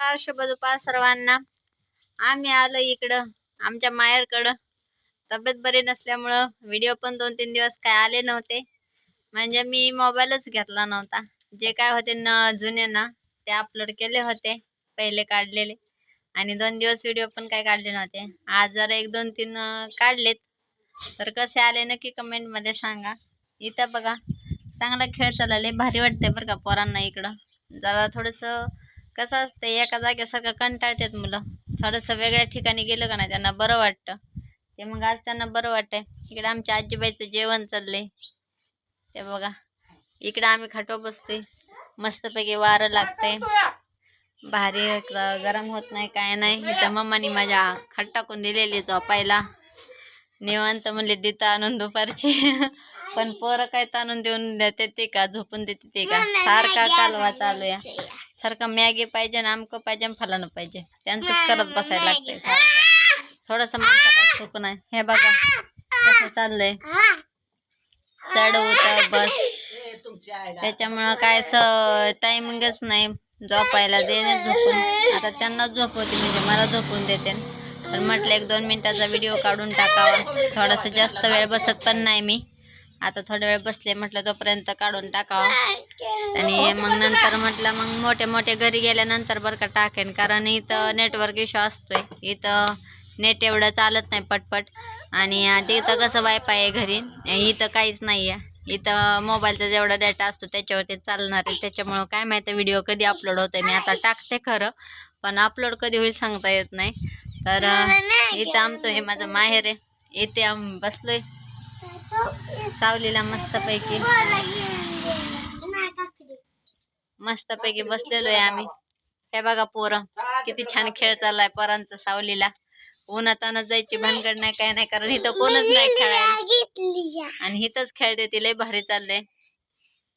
नमस्कार शुभ दुपार सर्वांना. आम्ही आलो इकडं आमच्या माहेरकडं. तब्येत बरी नसल्यामुळं व्हिडिओ पण दोन तीन दिवस काय आले नव्हते. म्हणजे मी मोबाईलच घेतला नव्हता. जे काय होते न जुने ना ते अपलोड केले होते पहिले काढलेले. आणि दोन दिवस व्हिडिओ पण काय काढले नव्हते. आज जर एक दोन तीन काढलेत. तर कसे आले नक्की कमेंटमध्ये सांगा. इथं बघा चांगला खेळ चालले भारी वाटते बरं का पोरांना इकडं. जरा थोडंसं कसं असतं एका जागेसारखं कंटाळतात मुलं. थोडंसं वेगळ्या ठिकाणी गेलं का नाही त्यांना बरं वाटतं. ते मग आज त्यांना बरं वाटतंय. इकडे आमच्या आजीबाईचं जेवण चाललंय. ते बघा. इकडं आम्ही खाटो बसतोय. मस्तपैकी वारं लागतंय. भारी गरम होत नाही काय नाही. इथं मम्मानी माझ्या खाट टाकून दिलेली झोपायला. निवांत म्हणले देतं आणून दुपारची. पण पोरं काय ताणून देऊन देते ते का? झोपून देते ते का? सारखा कालवा चालू या सारखं मॅगी पाहिजे ना आमकं पाहिजे फलानं पाहिजे. त्यांचंच करत बसायला सारखं. थोडंसं माणसाला सुख नाही. हे बघा कसं चाललंय. चढ उतर बस. त्याच्यामुळं काय टायमिंगच नाही. झोपायला देणे झोपून. आता त्यांना झोपवते म्हणजे मला झोपून देते. पण म्हटलं एक दोन मिनिटाचा व्हिडिओ काढून टाकावा. थोडासा जास्त वेळ बसत पण नाही मी. आता थोडा वेळ बसले म्हटलं तोपर्यंत काढून टाकावा. आणि मग नंतर म्हटलं मग मोठे मोठे घरी गेल्यानंतर बरं का टाकेन. कारण इथं नेटवर्क इश्यू असतोय. इथं नेट एवढं चालत नाही पटपट. आणि तिथं कसं वायफाय आहे घरी? इथं काहीच नाही आहे इथं मोबाईलचा जेवढा डेटा असतो त्याच्यावरती चालणार आहे. त्याच्यामुळं काय माहिती व्हिडिओ कधी अपलोड होतोय. मी आता टाकते खरं. पण अपलोड कधी होईल सांगता येत नाही. तर इथं आमचं हे माझं माहेर आहे. इथे आम्ही बसलोय. सावलीला मस्तपैकी. मस्तपैकी बसलेलो आहे आम्ही. हे बघा पोरं किती छान खेळ चाललाय पोरांचा सावलीला. उन्हातानाच जायची भानगड नाही काय नाही कारण इथं कोणच नाही खेळायला. आणि इथंच खेळते ती लय भारी चाललंय.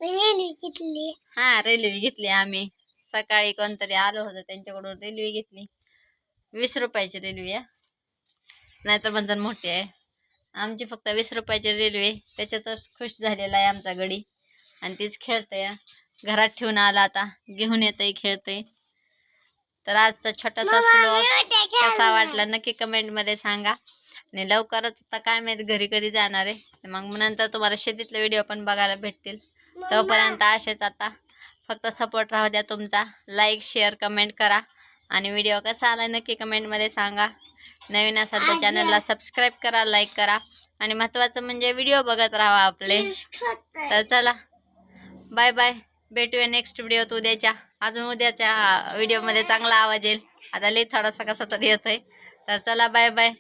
घेतली. हा रेल्वे घेतली आम्ही. सकाळी कोणतरी आलो होतं त्यांच्याकडून रेल्वे घेतली. वीस रुपयाची रेल्वे नाहीतर म्हणजे मोठी आहे. आमची फक्त वीस रुपयाची रेल्वे त्याच्यातच खुश झालेला आहे आमचा गडी. आणि तीच खेळतंय. घरात ठेवून आला आता. घेऊन येतंय खेळतंय. तर आजचा छोटासा स्लोक कसा वाटला नक्की कमेंटमध्ये सांगा. आणि लवकरच आता काय माहीत घरी कधी जाणार आहे. मग नंतर तुम्हाला शेतीतले व्हिडिओ पण बघायला भेटतील. तोपर्यंत असेच आता. फक्त सपोर्ट राहू द्या तुमचा. लाईक शेअर कमेंट करा. आणि व्हिडिओ कसा आला नक्की कमेंटमध्ये सांगा. नवीन असाल तर चॅनलला सबस्क्राईब करा लाईक करा. आणि महत्त्वाचं म्हणजे व्हिडिओ बघत राहा आपले. तर चला. बाय बाय भेटूया नेक्स्ट व्हिडिओत उद्याच्या. अजून उद्याच्या व्हिडिओमध्ये चांगला आवाज येईल. आता लई थोडासा कसा तरी येतोय. तर चला बाय बाय